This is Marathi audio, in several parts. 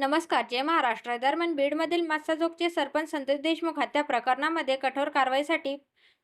नमस्कार जय महाराष्ट्र. दरम्यान बीडमधील मत्स्यजोगचे सरपंच संतोष देशमुख हत्या प्रकरणामध्ये कठोर कारवाईसाठी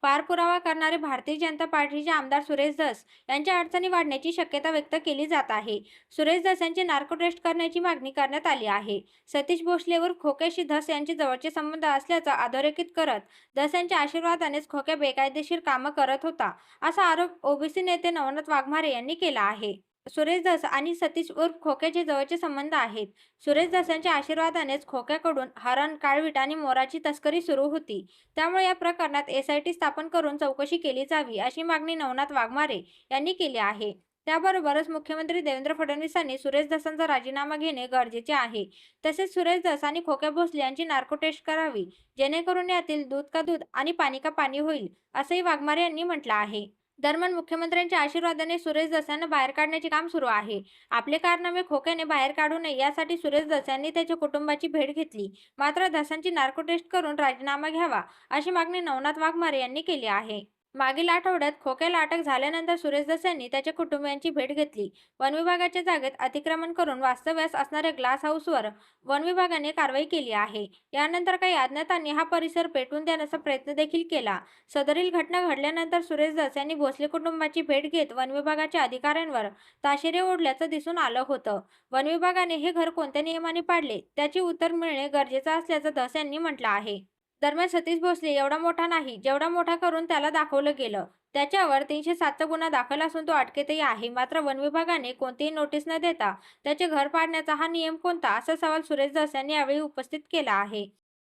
पारपुरावा करणारे भारतीय जनता पार्टीचे आमदार सुरेश धस यांच्या अडचणी वाढण्याची शक्यता व्यक्त केली जात आहे. सुरेश धस यांची नार्को टेस्ट करण्याची मागणी करण्यात आली आहे. सतीश भोसलेवर खोक्याशी धस यांचे जवळचे संबंध असल्याचा अधोरेखित करत धस यांच्या आशीर्वादानेच खोक्या बेकायदेशीर कामं करत होता असा आरोप ओबीसी नेते नवनाथ वाघमारे यांनी केला आहे. सुरेशदास आणि सतीश उर्फ खोक्याचे जवळचे संबंध आहेत. सुरेशदासांच्या आशीर्वादानेच खोक्याकडून हरण काळवीट आणि मोराची तस्करी सुरू होती. त्यामुळे या प्रकरणात एसआयटी स्थापन करून चौकशी केली जावी अशी मागणी नवनाथ वाघमारे यांनी केली आहे. त्याबरोबरच मुख्यमंत्री देवेंद्र फडणवीसांनी सुरेशदासांचा राजीनामा घेणे गरजेचे आहे. तसेच सुरेशदास आणि खोक्या भोसले यांची नार्को टेस्ट करावी जेणेकरून यातील दूध का दूध आणि पाणी का पाणी होईल असंही वाघमारे यांनी म्हटलं आहे. दरम्यान मुख्यमंत्र्यांच्या आशीर्वादाने सुरेश दसांना बाहेर काढण्याचे काम सुरू आहे. आपले कारनामे खोक्याने बाहेर काढू नये यासाठी सुरेश दस यांनी त्याच्या कुटुंबाची भेट घेतली. मात्र दसांची नार्को टेस्ट करून राजीनामा घ्यावा अशी मागणी नवनाथ वाघमारे यांनी केली आहे. मागील आठवड्यात खोक्याला अटक झाल्यानंतर सुरेश दस यांनी त्याच्या कुटुंबियांची भेट घेतली. वन विभागाच्या जागेत अतिक्रमण करून वास्तव्यास असणाऱ्या ग्लास हाऊसवर वन विभागाने कारवाई केली आहे. यानंतर काही अज्ञातांनी हा परिसर पेटवून देण्याचा प्रयत्न देखील केला. सदरील घटना घडल्यानंतर सुरेश दस यांनी भोसले कुटुंबाची भेट घेत वन विभागाच्या अधिकाऱ्यांवर ताशेरे ओढल्याचं दिसून आलं होतं. वन विभागाने हे घर कोणत्या नियमाने पाडले? त्याचे उत्तर मिळणे गरजेचं असल्याचं धस यांनी म्हटलं आहे. दरम्यान सतीश भोसले एवढा मोठा नाही. जेवढा मोठा करून त्याला दाखवलं गेलं त्याच्यावर तीनशे सातचा गुन्हा दाखल असून तो अटकेतही आहे. मात्र वन विभागाने कोणतीही नोटीस न देता त्याचे घर पाडण्याचा हा नियम कोणता? असा सवाल सुरेश दस यांनी यावेळी उपस्थित केला आहे.